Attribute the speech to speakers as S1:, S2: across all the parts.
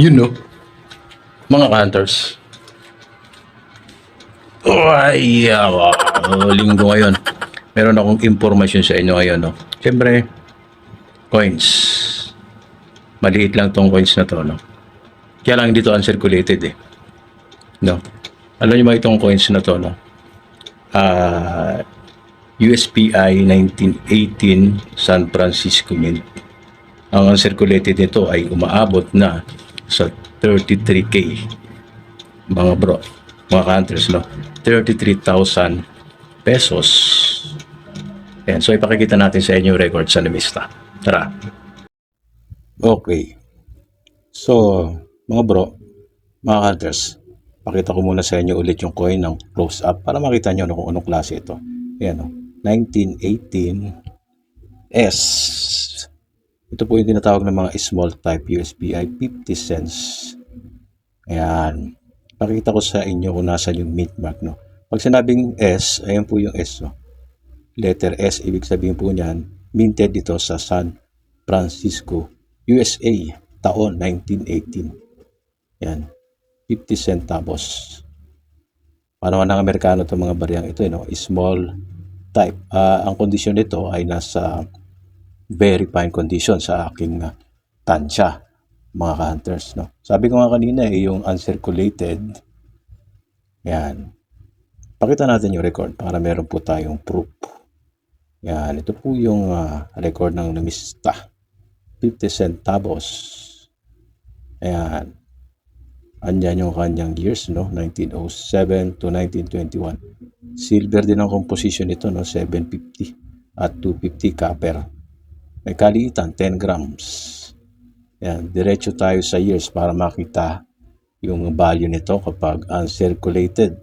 S1: You know, mga hunters. Ay, oh, linggo ngayon. Meron akong information sa inyo ngayon. No? Siyempre, coins. Maliit lang tong coins na to. No? Kaya lang dito uncirculated eh. No? Alam niyo ba itong coins na to? No? Ah, USPI 1918 San Francisco Mint. Ang uncirculated nito ay umaabot na sa 33K. Mga bro, mga counters, no? 33,000 pesos. Yan, so ipakikita natin sa inyo record sa Namista. Tara. Okay. So, mga bro, mga counters, pakita ko muna sa inyo ulit yung coin ng close up para makita nyo kung anong klase ito. Yan, no? 1918 S. Ito po yung tinatawag ng mga small type USBI 50 cents. Ayan. Pakita ko sa inyo kung nasa yung mint mark. No? Pag sinabing S, ayan po yung S. No? Letter S, ibig sabihin po niyan, minted dito sa San Francisco, USA, taon 1918. Yan. 50 centavos. Paano ng Amerikano itong mga bariyang ito, eh, no? small type. Ah, ang kondisyon nito ay nasa very fine condition sa aking uh, tansya, mga hunters. No? Sabi ko nga kanina, eh, yung uncirculated, yan. Pakita natin yung record para meron po tayong proof. Yan, ito po yung ah, record ng namista. 50 centavos. Ayan. Andyan yung kanyang years, no? 1907 to 1921. Silver din ang composition nito, no? 750 at 250 copper. May kaliitan, 10 grams. Yan, diretso tayo sa years para makita yung value nito kapag uncirculated.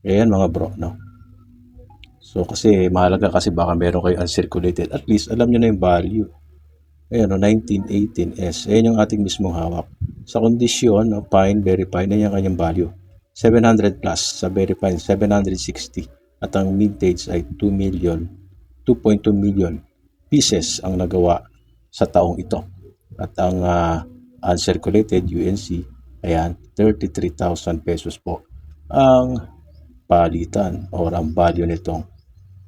S1: Ayan mga bro, no? So kasi mahalaga kasi baka meron kayo uncirculated. At least alam nyo na yung value. Ayan, no, 1918S. Ayan yung ating mismong hawak. Sa kondisyon, no, fine, very fine, ayan yung kanyang value. 700 plus sa very fine, 760. At ang mintage ay 2 million, 2.2 million pieces ang nagawa sa taong ito. At ang ah, uncirculated UNC, ayan, 33,000 pesos po ang palitan or ang value nitong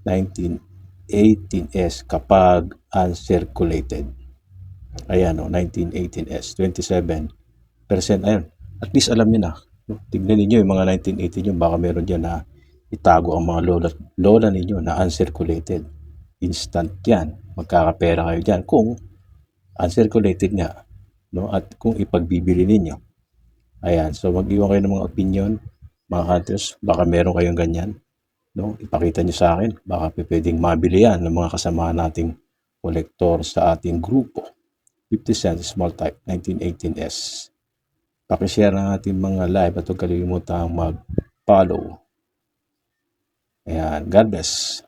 S1: 1918S kapag uncirculated. Ayan o, 1918S, 27%. Ayan, at least alam niyo na. No? Tignan ninyo yung mga 1918 yung baka meron dyan na itago ang mga lola, lola ninyo na uncirculated. Instant yan. Magkakapera kayo dyan kung uncirculated nga. No? At kung ipagbibili ninyo. Ayan, so mag-iwan kayo ng mga opinion, mga hunters. Baka meron kayong ganyan. No? Ipakita nyo sa akin. Baka pwedeng mabili yan ng mga kasama nating kolektor sa ating grupo. 50 cents small type 1918S. Pakishare ng ating mga live at huwag kalimutang mag-follow. Ayan, God bless.